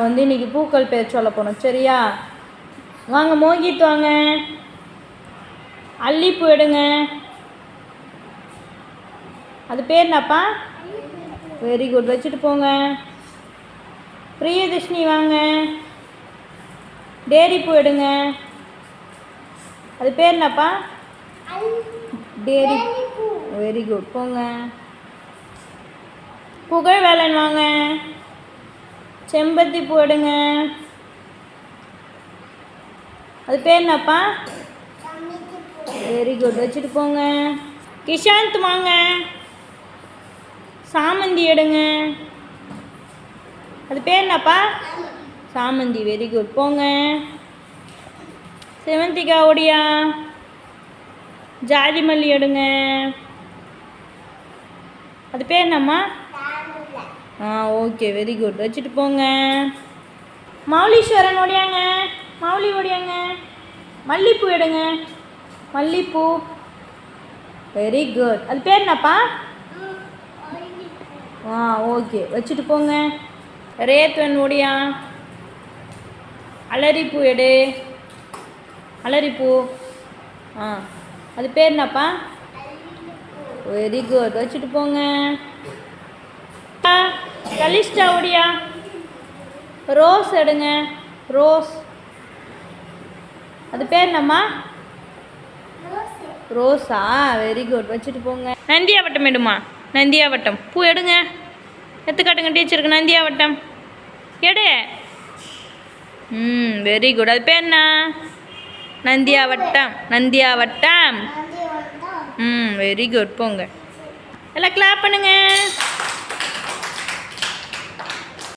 வந்து இன்னைக்கு பூக்கள் பேர் சொல்ல போனோம். சரியா? வாங்க மோகித் வாங்க. அல்லிப்பூ எடுங்க. அது பேர் என்னப்பா? வெரி குட் வச்சுட்டு போங்க. பிரியதர்ஷினி வாங்க. டேரி பூ எடுங்க. அது பேர் என்னப்பா? டேரி வெரி குட் போங்க. புகழ் வேலன் வாங்க. செம்பருத்தி பூ எடுங்க அது பேர் என்னப்பா? வெரி குட் வச்சுட்டு போங்க. கிஷாந்த் வாங்க. சாமந்தி எடுங்க. அது பேர் என்னப்பா? சாமந்தி. வெரி குட் போங்க. செவந்திகா ஒடியா. ஜாதி மல்லி எடுங்க. அது பேர் என்னம்மா? ஆ ஓகே வெரி குட் வச்சுட்டு போங்க. மௌலீஸ்வரன் ஓடியாங்க. மௌலி ஓடியாங்க. மல்லிப்பூ எடுங்க. மல்லிப்பூ. வெரி குட் அது பேர் என்னப்பா? ஆ ஓகே வச்சுட்டு போங்க. ரேத்வன் ஓடியா. அலரிப்பூ எடு. அலரிப்பூ. ஆ அது பேர் என்னப்பா? வெரி குட் வச்சுட்டு போங்க. கலிஸ்டா ஒடியா ரோஸ் எடுங்க. ரோஸ். அது பேர் என்னம்மா? ரோஸா? Very good. வச்சுட்டு போங்க. நந்தியாவட்டம் எடுமா? நந்தியாவட்டம். பூ எடுங்க. எடுத்துக்காட்டுங்க டீச்சருக்கு. நந்தியாவட்டம். எடு. ம் வெரி குட். அது பேர் என்ன? நந்தியாவட்டம். நந்தியாவட்டம். ம் வெரி குட். போங்க. எல்லாம் கிளாப் பண்ணுங்க.